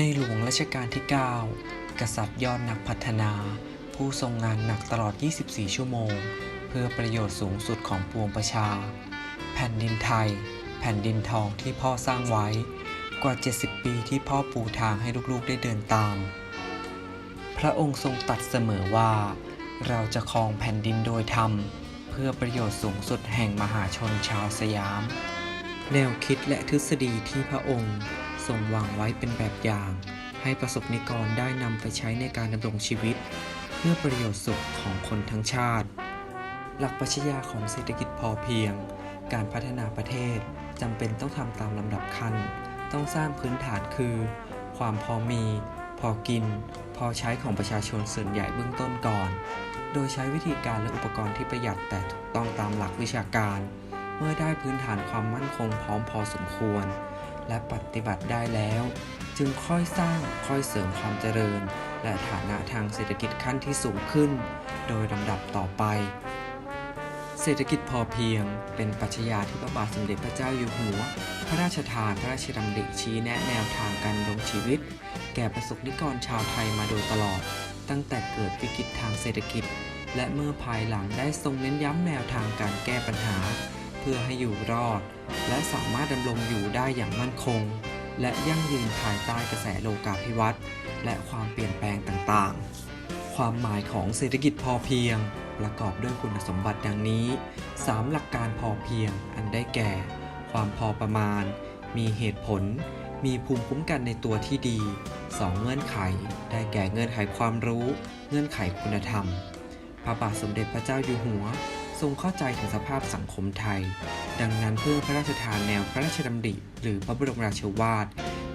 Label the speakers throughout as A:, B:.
A: ในหลวงรัชกาลที่ 9 กษัตริย์ยอดนักพัฒนา ผู้ทรงงานหนักตลอด 24 ชั่วโมง เพื่อประโยชน์สูงสุดของปวงประชา แผ่นดินไทย แผ่นดินทองที่พ่อสร้างไว้ กว่า 70 ปีที่พ่อปูทางให้ลูกๆได้เดินตาม พระองค์ทรงตัดเสมอว่า เราจะครองแผ่นดินโดยธรรม เพื่อประโยชน์สูงสุดแห่งมหาชนชาวสยาม แนวคิดและทฤษฎีที่พระองค์ ทรงวางไว้เป็นแบบอย่าง ให้ประสบนิกรได้นำไปใช้ในการดำรงชีวิต เพื่อประโยชน์สุขของคนทั้งชาติ หลักปรัชญาของเศรษฐกิจพอเพียง การพัฒนาประเทศจำเป็นต้องทำตามลำดับขั้น ต้องสร้างพื้นฐานคือ ความพอมี พอกิน พอใช้ของประชาชนส่วนใหญ่เบื้องต้นก่อน โดยใช้วิธีการและอุปกรณ์ที่ประหยัดแต่ถูกต้องตามหลักวิชาการ เมื่อได้พื้นฐานความมั่นคงพร้อมพอสมควร และปฏิบัติได้แล้ว จึงค่อยสร้างค่อยเสริมความเจริญ และฐานะทางเศรษฐกิจขั้นที่สูงขึ้น โดยลำดับต่อไป เศรษฐกิจพอเพียง เป็นปรัชญาที่พระบาทสมเด็จพระเจ้าอยู่หัว พระราชทานพระราชดำริชี้แนะแนวทางการดำรงชีวิต แก่ประสบนิกรชาวไทยมาโดยตลอด ตั้งแต่เกิดวิกฤตทางเศรษฐกิจ และเมื่อภายหลังได้ทรงเน้นย้ำแนวทางการแก้ปัญหา พื่อให้อยู่รอด และสามารถดำรงอยู่ได้อย่างมั่นคง และยั่งยืนภายใต้กระแสโลกาภิวัตน์และความเปลี่ยนแปลงต่างๆ ความหมายของเศรษฐกิจพอเพียง ประกอบด้วยคุณสมบัติดังนี้ 3 หลักการพอเพียงอันได้แก่ ความพอประมาณ มีเหตุผล มีภูมิคุ้มกันในตัวที่ดี 2 เงื่อนไข ได้แก่เงื่อนไขความรู้ เงื่อนไขคุณธรรม พระบาทสมเด็จพระเจ้าอยู่หัว ทรงเข้าใจถึงสภาพสังคมไทย ดังนั้นเพื่อพระราชทานแนวพระราชดำริ หรือพระบรมราชวาท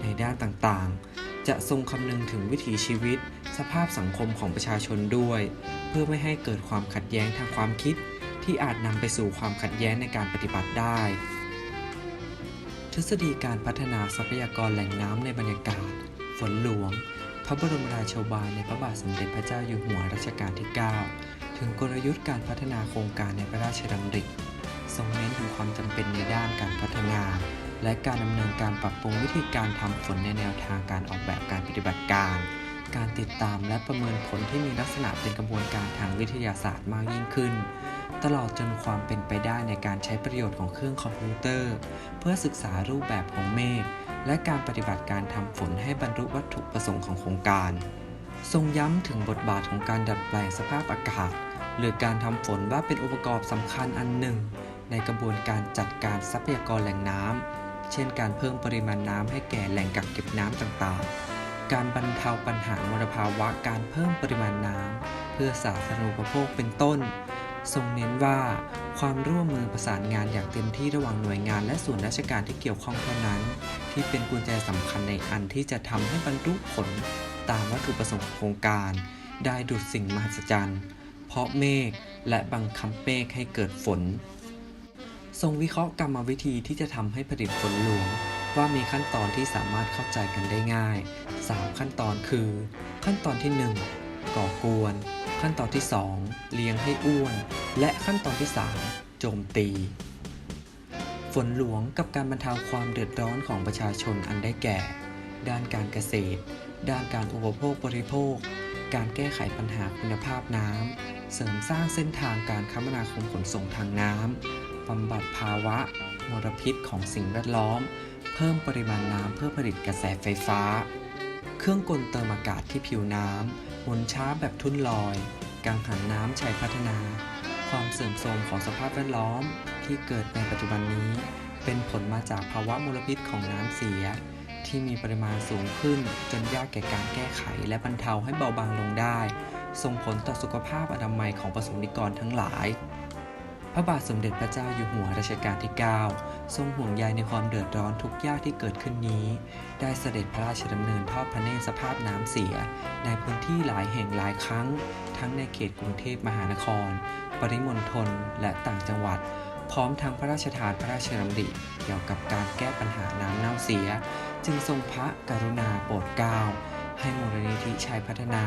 A: ในด้านต่างๆ จะทรงคำนึงถึงวิถีชีวิต สภาพสังคมของประชาชนด้วย เพื่อไม่ให้เกิดความขัดแย้งทางความคิด ที่อาจนำไปสู่ความขัดแย้งในการปฏิบัติได้ ทฤษฎีการพัฒนาทรัพยากรแหล่งน้ำในบรรยากาศ ฝนหลวง พระบรมราโชบายในพระบาทสมเด็จพระเจ้าอยู่หัวรัชกาลที่ 9 ถึงกลยุทธ์การพัฒนาโครงการในพระราชดำริทรงเน้นถึงความจำเป็นในด้านการพัฒนา และการดำเนินการปรับปรุงวิธีการทำฝนในแนวทางการออกแบบการปฏิบัติการ การติดตามและประเมินผลที่มีลักษณะเป็นกระบวนการทางวิทยาศาสตร์มากยิ่งขึ้น ตลอดจนความเป็นไปได้ในการใช้ประโยชน์ของเครื่องคอมพิวเตอร์ เพื่อศึกษารูปแบบของเมฆและการปฏิบัติการทำฝนให้บรรลุวัตถุประสงค์ของโครงการ ทรงย้ำถึงบทบาทของการดัดแปลงสภาพอากาศ หรือการทำฝนว่าเป็นองค์ประกอบสำคัญอันหนึ่ง ในกระบวนการจัดการทรัพยากรแหล่งน้ำเช่นการเพิ่มปริมาณน้ำให้แก่แหล่งกักเก็บน้ำต่างๆ การบรรเทาปัญหามลภาวะการเพิ่มปริมาณน้ำเพื่อสาธารณูปโภคเป็นต้นทรงเน้นว่าความร่วมมือประสานงานอย่างเต็มที่ระหว่างหน่วยงานและส่วนราชการที่เกี่ยวข้องเท่านั้น ที่เป็นกุญแจสำคัญในอันที่จะทำให้บรรลุผล ตามวัตถุประสงค์ของโครงการ ได้ดุดสิ่งมหัศจรรย์ เพาะเมฆและบังคับเมฆให้เกิดฝน ทรงวิเคราะห์กรรมวิธีที่จะทำให้ผลิตฝนหลวง ว่ามีขั้นตอนที่สามารถเข้าใจกันได้ง่าย 3 ขั้นตอนคือ ขั้นตอนที่ 1 ก่อกวน ขั้นตอนที่ 2 เลี้ยงให้อ้วน และขั้นตอนที่ 3 โจมตีฝนหลวงกับการบรรเทาความเดือดร้อนของประชาชนอันได้แก่ ด้านการเกษตร ด้านการอุปโภคบริโภค การแก้ไขปัญหาคุณภาพน้ำ เสริมสร้างเส้นทางการคมนาคมขนส่งทางน้ำบำบัดภาวะมลพิษของสิ่งแวดล้อม เพิ่มปริมาณน้ำเพื่อผลิตกระแสไฟฟ้า เครื่องกลเติมอากาศที่ผิวน้ำหมุนช้าแบบทุ่นลอย กังหันน้ำชัยพัฒนา ความเสื่อมโทรมของสภาพแวดล้อมที่เกิดในปัจจุบันนี้ เป็นผลมาจากภาวะมลพิษของน้ำเสีย ที่มีปริมาณสูงขึ้น จนยากแก่การแก้ไขและบรรเทาให้เบาบางลงได้ ส่งผลต่อสุขภาพอนามัยของประสบนิกรทั้งหลาย พระบาทสมเด็จพระเจ้าอยู่หัวรัชกาลที่ 9 ทรงห่วงใยในความเดือดร้อนทุกยากที่เกิดขึ้นนี้ ได้เสด็จพระราชดำเนินทอดพระเนตรสภาพน้ำเสีย ในพื้นที่หลายแห่งหลายครั้ง ทั้งในเขตกรุงเทพมหานคร ปริมณฑลและต่างจังหวัด พร้อมทั้งพระราชทานพระราชดำริเกี่ยวกับการแก้ปัญหาน้ำเน่าเสีย จึงทรงพระกรุณาโปรดเกล้าให้มูลนิธิชัยพัฒนา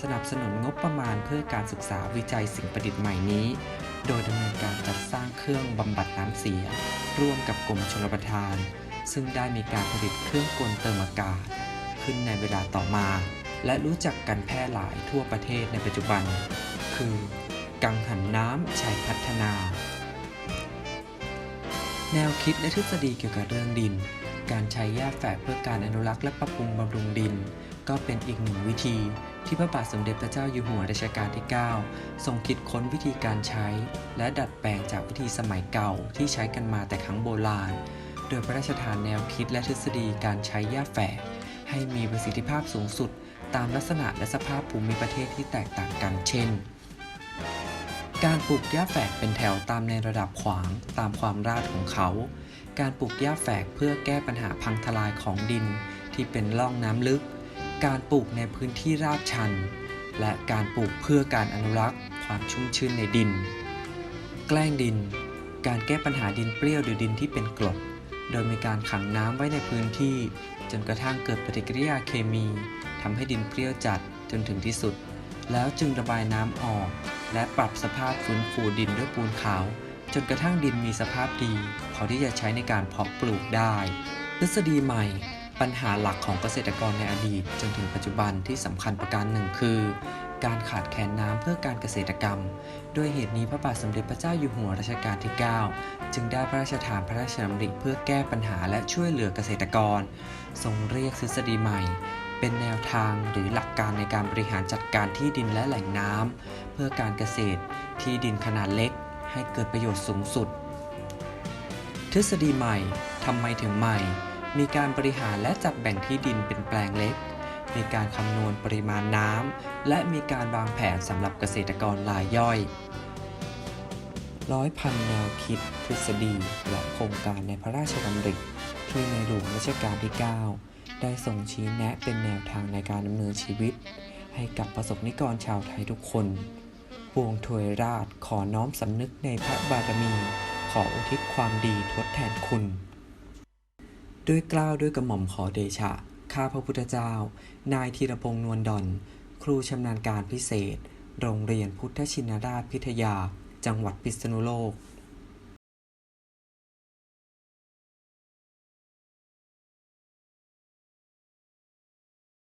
A: สนับสนุนงบประมาณเพื่อการศึกษาวิจัยสิ่งประดิษฐ์ใหม่นี้ โดยดำเนินการจัดสร้างเครื่องบำบัดน้ำเสีย ร่วมกับกรมชลประทาน ซึ่งได้มีการผลิตเครื่องกลเติมอากาศ ขึ้นในเวลาต่อมา และรู้จักกันแพร่หลายทั่วประเทศในปัจจุบัน คือ กังหันน้ำชัยพัฒนา แนวคิดและทฤษฎีเกี่ยวกับเรื่องดิน การใช้แยกแฝกเพื่อการอนุรักษ์และปรับปรุงบำรุงดิน ก็เป็นอีกหนึ่งวิธี ที่พระบาทสมเด็จพระเจ้าอยู่หัวรัชกาลที่ 9 ทรงคิดค้นวิธีการใช้ และดัดแปลงจากวิธีสมัยเก่าที่ใช้กันมาแต่ครั้งโบราณ โดยพระราชทานแนวคิดและทฤษฎีการใช้หญ้าแฝกให้มีประสิทธิภาพสูงสุด ตามลักษณะและสภาพภูมิประเทศที่แตกต่างกันเช่น การปลูกหญ้าแฝกเป็นแถวตามในระดับขวางตามความราดของเขา การปลูกหญ้าแฝกเพื่อแก้ปัญหาพังทลายของดินที่เป็นร่องน้ำลึก การปลูกในพื้นที่ราบชัน และการปลูกเพื่อการอนุรักษ์ ความชุ่มชื้นในดิน แกล้งดิน การแก้ปัญหาดินเปรี้ยวหรือดินที่เป็นกรด โดยมีการขังน้ำไว้ในพื้นที่ จนกระทั่งเกิดปฏิกิริยาเคมีทำให้ดินเปรี้ยวจัดจนถึงที่สุด แล้วจึงระบายน้ำออก และปรับสภาพฟื้นฟูดินด้วยปูนขาว จนกระทั่งดินมีสภาพดี พอที่จะใช้ในการเพาะปลูกได้ ทฤษฎีใหม่ ปัญหาหลักของเกษตรกรในอดีต จนถึงปัจจุบันที่สำคัญประการหนึ่งคือ การขาดแคลนน้ำเพื่อการเกษตรกรรม ด้วยเหตุนี้พระบาทสมเด็จพระเจ้าอยู่หัวรัชกาลที่ 9 จึงได้พระราชทานพระราชดำริเพื่อแก้ปัญหาและช่วยเหลือเกษตรกร ทรงเรียกทฤษฎีใหม่ เป็นแนวทางหรือหลักการในการบริหารจัดการที่ดินและแหล่งน้ำเพื่อการเกษตรที่ดินขนาดเล็ก ให้เกิดประโยชน์สูงสุด ทฤษฎีใหม่ทำไมถึงใหม่ มีการบริหารและจัดแบ่งที่ดินเป็นแปลงเล็ก มีการคำนวณปริมาณน้ำและมีการวางแผนสำหรับเกษตรกรรายย่อยร้อยพันแนวคิด ทฤษฎีและโครงการในพระราชดำริที่ในหลวงรัชกาลที่ 9 ได้ส่งชี้แนะเป็นแนวทางในการดำเนินชีวิต ให้กับประสบนิกรชาวไทยทุกคนปวงถวยราชขอน้อมสำนึกในพระบารมี ขออุทิศความดีทดแทนคุณ ด้วยกล้าวด้วยกระหม่อมขอเดชะ ข้าพระพุทธเจ้า นายธีรพงษ์นวลดอน ครูชำนาญการพิเศษ โรงเรียนพุทธชินราชพิทยา จังหวัดพิษณุโลก